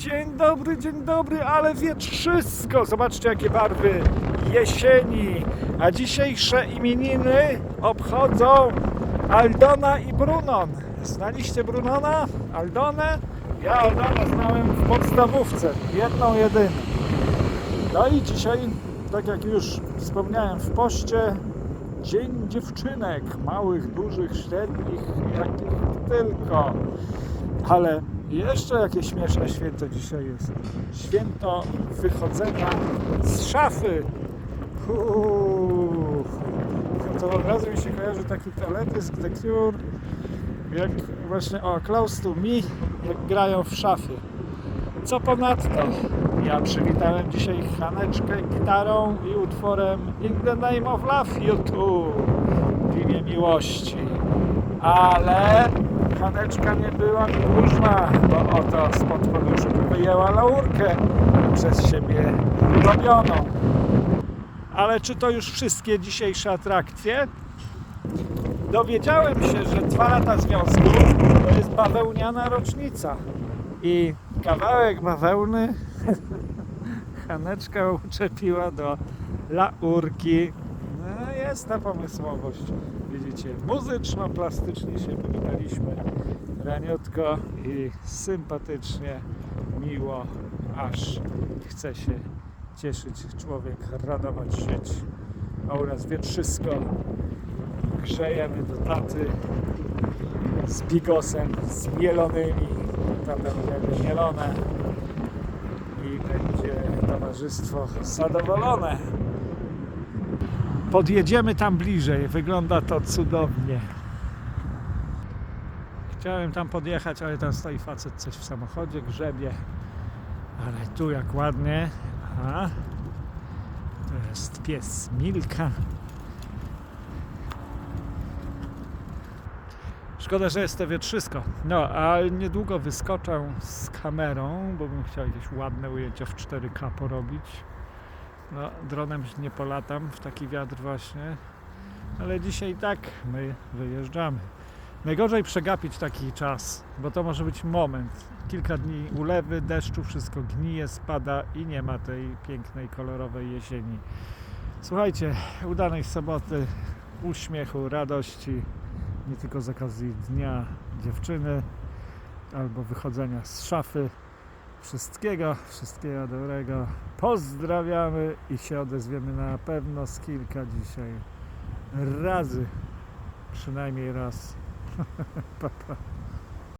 Dzień dobry, dzień dobry, ale wietrzysko. Zobaczcie jakie barwy jesieni. A dzisiejsze imieniny obchodzą Aldona i Brunon. Znaliście Brunona? Aldonę? Ja Aldonę znałem w podstawówce. Jedną, jedyną. No i dzisiaj, tak jak już wspomniałem w poście, Dzień dziewczynek, małych, dużych, średnich, jakich tylko. Ale jeszcze jakie śmieszne święto dzisiaj jest. Święto wychodzenia z szafy. Uuu. No to od razu mi się kojarzy taki teledysk The Cure, jak właśnie o Close to Me, jak grają w szafie. Co ponadto, ja przywitałem dzisiaj Haneczkę gitarą i utworem In the Name of Love YouTube w imię miłości. Ale Haneczka nie była dłużna, bo oto spod poduszek wyjęła laurkę przez siebie ulubioną. Ale czy to już wszystkie dzisiejsze atrakcje? Dowiedziałem się, że dwa lata związku to jest bawełniana rocznica. I kawałek bawełny Haneczka uczepiła do laurki. Jest ta pomysłowość. Widzicie, muzyczno-plastycznie się powitaliśmy. Raniutko i sympatycznie, miło, aż chce się cieszyć człowiek, radować żyć. A u nas wietrzysko. Grzejemy do taty z bigosem, z mielonymi. Tam będzie mielone i będzie towarzystwo zadowolone. Podjedziemy tam bliżej, wygląda to cudownie. Chciałem tam podjechać, ale tam stoi facet coś w samochodzie, grzebie. Ale tu jak ładnie. Aha. To jest pies Milka. Szkoda, że jest to wietrzysko. No, a niedługo wyskoczę z kamerą, bo bym chciał jakieś ładne ujęcia w 4K porobić. No, dronem nie polatam w taki wiatr właśnie. Ale dzisiaj tak my wyjeżdżamy. Najgorzej przegapić taki czas, bo to może być moment. Kilka dni ulewy, deszczu, wszystko gnije, spada i nie ma tej pięknej, kolorowej jesieni. Słuchajcie, udanej soboty, uśmiechu, radości, nie tylko z okazji dnia dziewczyny albo wychodzenia z szafy. Wszystkiego, wszystkiego dobrego. Pozdrawiamy i się odezwiemy na pewno z kilka dzisiaj razy. Przynajmniej raz. pa, pa.